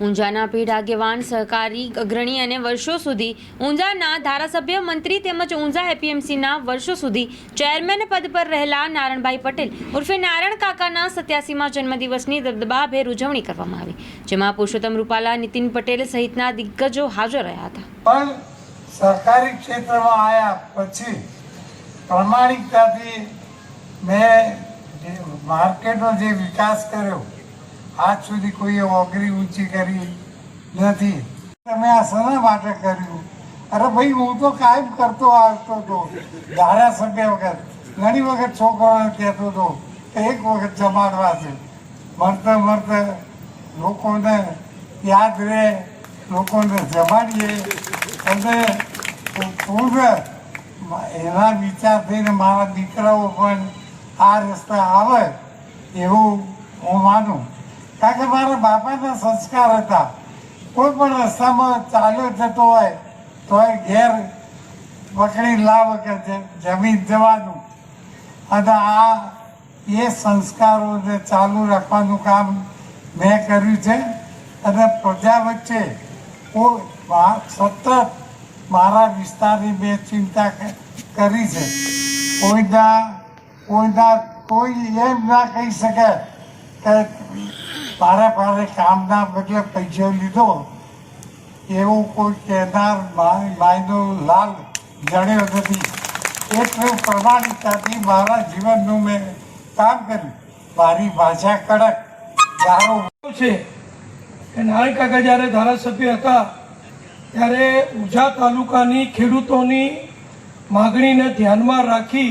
ઊંઝાના પીઢ આગેવાન, સહકારી, અગ્રણી અને વર્ષો સુધી ઊંઝાના ધારાસભ્ય, મંત્રી તેમજ ઊંઝા એપીએમસીના વર્ષો સુધી ચેરમેન પદ પર રહેલા નારણભાઈ પટેલ ઉર્ફે નારાયણ કાકાના સત્યાસીમાં જન્મદિવસની દબદબાભેર ઉજવણી કરવામાં આવી, જેમાં પુરુષોત્તમ રૂપાલા, નીતિન પટેલ સહિતના દિગ્ગજો હાજર રહ્યા હતા. પણ સરકારી ક્ષેત્રમાં આવ્યા પછી પ્રમાણિકતાથી મેં માર્કેટનો જે વિકાસ કર્યો આજ સુધી કોઈએ ઓગરી ઊંચી કરી નથી. તમે આ શેના માટે કર્યું? અરે ભાઈ, હું તો કાયમ કરતો આવતો હતો. ધારાસભ્ય વખત, ઘણી વખત છોકરાઓને કહેતો હતો એક વખત જમાડવા છે. મરતા મરતા લોકોને યાદ રહે, લોકોને જમાડીએ. અને પૂર્વ એના વિચાર થઈને મારા દીકરાઓ પણ આ રસ્તા આવે એવું હું માનું. કારણ કે મારા બાપાના સંસ્કાર હતા. કોઈ પણ રસ્તામાં ચાલ્યો જતો હોય તો એ ઘેર પકડી લાવ કે જમીન જવાનું. અને આ એ સંસ્કારોને ચાલુ રાખવાનું કામ મેં કર્યું છે. અને પ્રજા વચ્ચે કોઈ સતત મારા વિસ્તારની મેં ચિંતા કરી છે. કોઈના કોઈના કોઈ એમ ના કહી શકે કે મારા પાસે કામના બદલે પૈસો લીધો. એવું કોઈ કહેનાર માયનો લાલ જણ્યો નથી. એટલું પ્રમાણિકતાથી મારા જીવનનું મેં કામ કર્યું. મારી ભાષા કડક ગારો છે. કે નારાયણ કાકા જ્યારે ધારાસભ્ય હતા, ત્યારે ઉજા તાલુકાની ખેડૂતોની માગણીને ધ્યાનમાં રાખી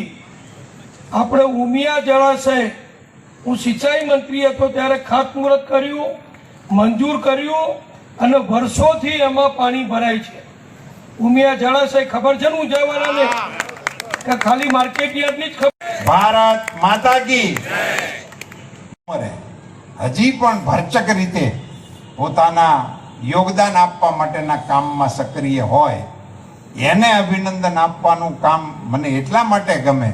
આપણે ઉમિયા જળાશય હું સિંચાઈ મંત્રી હતો ત્યારે ખાતમુહૂર્ત કર્યું, મંજૂર કર્યું અને વર્ષોથી એમાં પાણી ભરાય છે. ઉમિયા જળાશય ખબર છે ને ઉજાવાળાને કે ખાલી માર્કેટ યાર્ડની જ ખબર? ભારત માતા કી હજી પણ ભરચક રીતે પોતાના યોગદાન આપવા માટેના કામમાં સક્રિય હોય, એને અભિનંદન આપવાનું કામ મને એટલા માટે ગમે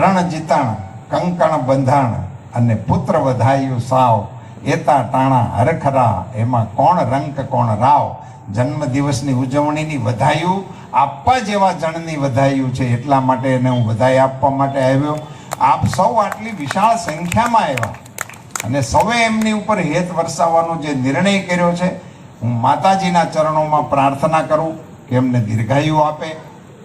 રણ જીતાણ કંકણ બંધાણ અને પુત્ર વધાયું સાવ, એતા ટાણા હરખરા, એમાં કોણ રંક, કોણ રાવ? જન્મ દિવસની ઉજવણીની વધાયું, આપવા જેવા જણની વધાયું છે, એટલા માટે એને હું વધાઈ આપવા માટે આવ્યો. આપ સૌ આટલી વિશાળ સંખ્યામાં આવ્યા. અને સૌએ એમની ઉપર હેત વરસાવવાનો જે નિર્ણય કર્યો છે, હું માતાજીના ચરણોમાં પ્રાર્થના કરું કે એમને દીર્ઘાયુ આપે,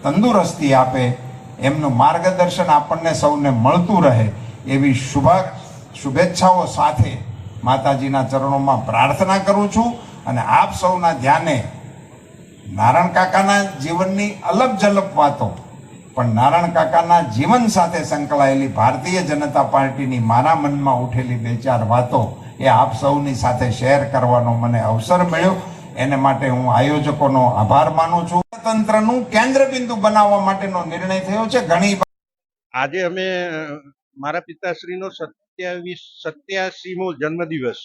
તંદુરસ્તી આપે એમનું માર્ગદર્શન આપણને સૌને મળતું રહે એવી શુભા, શુભેચ્છાઓ સાથે માતાજીના ચરણોમાં પ્રાર્થના કરું છું અને આપ સૌના ધ્યાને નારાયણ કાકાના જીવનની અલગ જલપ વાતો, પણ નારાયણ કાકાના જીવન સાથે સંકળાયેલી ભારતીય જનતા પાર્ટીની મારા મનમાં ઉઠેલી બે ચાર વાતો એ આપ સૌની સાથે શેર કરવાનો મને અવસર મળ્યો. એને માટે હું આયોજકોનો આભાર માનું છું. તંત્રનું કેન્દ્ર બિંદુ બનાવવા માટેનો નિર્ણય થયો છે. ઘણી આજે અમે મારા પિતાશ્રીનો સત્યાવીસ, સત્યાસીમો જન્મદિવસ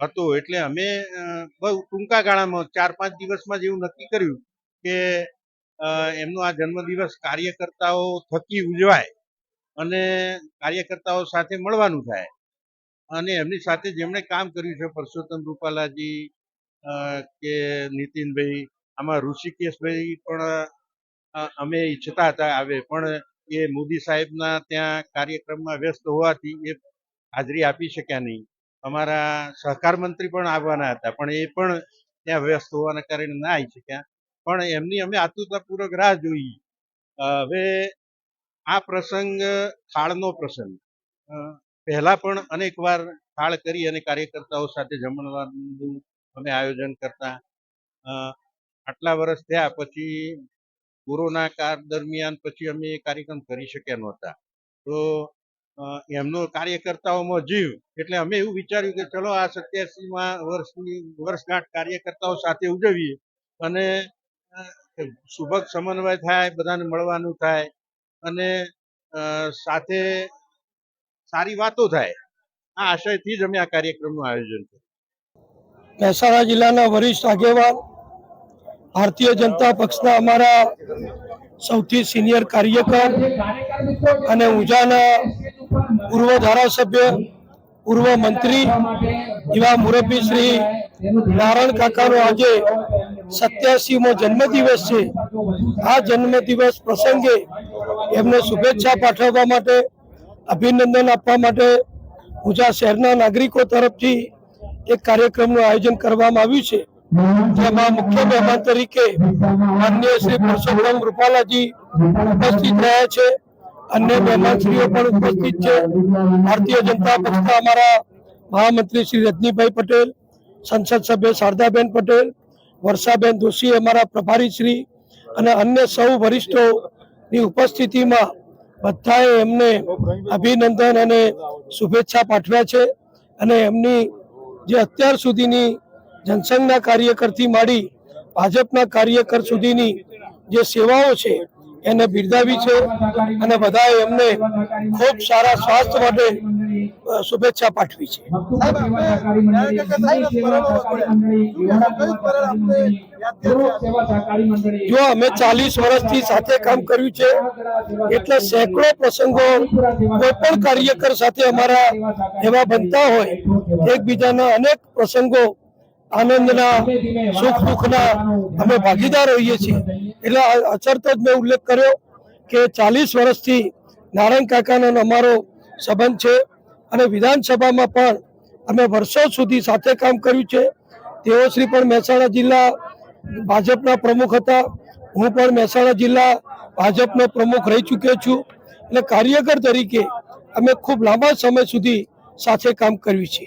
હતો એટલે અમે બહુ ટૂંકા ગાળામાં ચાર પાંચ દિવસમાં એવું નક્કી કર્યું કે એમનો આ જન્મદિવસ કાર્યકર્તાઓ થકી ઉજવાય અને કાર્યકર્તાઓ સાથે મળવાનું થાય. અને એમની સાથે જેમણે કામ કર્યું છે, પરસોત્તમ રૂપાલાજી કે નીતિનભાઈ આમાં ઋષિકેશભાઈ પણ અમે ઈચ્છતા હતા આવે, પણ એ મોદી સાહેબના ત્યાં કાર્યક્રમમાં વ્યસ્ત હોવાથી એ હાજરી આપી શક્યા નહીં. અમારા સહકાર મંત્રી પણ આવવાના હતા, પણ એ પણ ત્યાં વ્યસ્ત હોવાના કારણે ના આવી શક્યા. પણ એમની અમે આતુરતાપૂર્વક રાહ જોઈ. હવે આ પ્રસંગ થાળનો પ્રસંગ. પહેલા પણ અનેકવાર થાળ કરી અને કાર્યકર્તાઓ સાથે જમણવારનું અમે આયોજન કરતા. આટલા વર્ષ થયા પછી કોરોના કાળ દરમિયાન પછી અમે કાર્યક્રમ કરી શક્યા નહોતા. તો એમનો કાર્યકર્તાઓમાં જીવ. એટલે અમે એવું વિચાર્યું કે ચલો આ સત્યાસીમાં વર્ષની, વર્ષગાંઠ કાર્યકર્તાઓ સાથે ઉજવીએ. અને સુભગ સમન્વય થાય, બધાને મળવાનું થાય. અને સાથે સારી વાતો થાય. આ આશયથી જ અમે આ કાર્યક્રમનું આયોજન કર્યું. મહેસાણા જિલ્લાના વરિષ્ઠ આગેવાન ભારતીય જનતા પક્ષના અમારા સૌથી સિનિયર કાર્યકર અને ઉજાના પૂર્વ ધારાસભ્ય, પૂર્વ મંત્રી એવા મુરબ્બી શ્રી નારાયણ કાકાનો આજે સત્યાસીમો જન્મદિવસ છે. આ જન્મદિવસ પ્રસંગે એમને શુભેચ્છા પાઠવવા માટે, અભિનંદન આપવા માટે ઉજા શહેરના નાગરિકો તરફથી એક કાર્યક્રમનું આયોજન કરવામાં આવ્યું છે. જેમાં મુખ્ય મહેમાન તરીકે માનનીય શ્રી પુરુષોત્તમ રૂપાલાજી ઉપસ્થિત રહ્યા છે. અન્ય મહેમાનશ્રીઓ પણ ઉપસ્થિત છે. ભારતીય જનતા પક્ષના અમારા મહામંત્રી શ્રી રજનીભાઈ પટેલ, સંસદ સભ્ય શારદાબેન પટેલ, વર્ષાબેન દોશી અમારા પ્રભારી શ્રી અને અન્ય સૌ વરિષ્ઠોની ઉપસ્થિતિમાં બધાએ એમને અભિનંદન અને શુભેચ્છા પાઠવ્યા છે અને એમની જે અત્યાર સુધીની જનસંઘના કાર્યકરથી માંડી ભાજપના કાર્યકર સુધીની જે સેવાઓ છે એને બિરદાવી છે અને બધાએ એમને ખૂબ સારા સ્વાસ્થ્ય માટે શુભેચ્છા પાઠવી છે. જો અમે ચાલીસ વર્ષથી સાથે કામ કર્યું છે એટલે સેંકડો પ્રસંગો કોઈ પણ કાર્યકર સાથે અમારા એવા બનતા હોય એકબીજાના અનેક પ્રસંગો આનંદના સુખ દુઃખના અમે ભાગીદાર હોઈએ છીએ. એટલે અચરત જ મેં ઉલ્લેખ કર્યો કે ચાલીસ વર્ષથી નારાયણ કાકાનો અમારો સંબંધ છે અને વિધાનસભામાં પણ અમે વર્ષો સુધી સાથે કામ કર્યું છે. તેઓ શ્રી પણ મહેસાણા જિલ્લા ભાજપના પ્રમુખ હતા. હું પણ મહેસાણા જિલ્લા ભાજપનો પ્રમુખ રહી ચૂક્યો છું. એટલે કાર્યકર તરીકે અમે ખૂબ લાંબા સમય સુધી સાથે કામ કર્યું છે.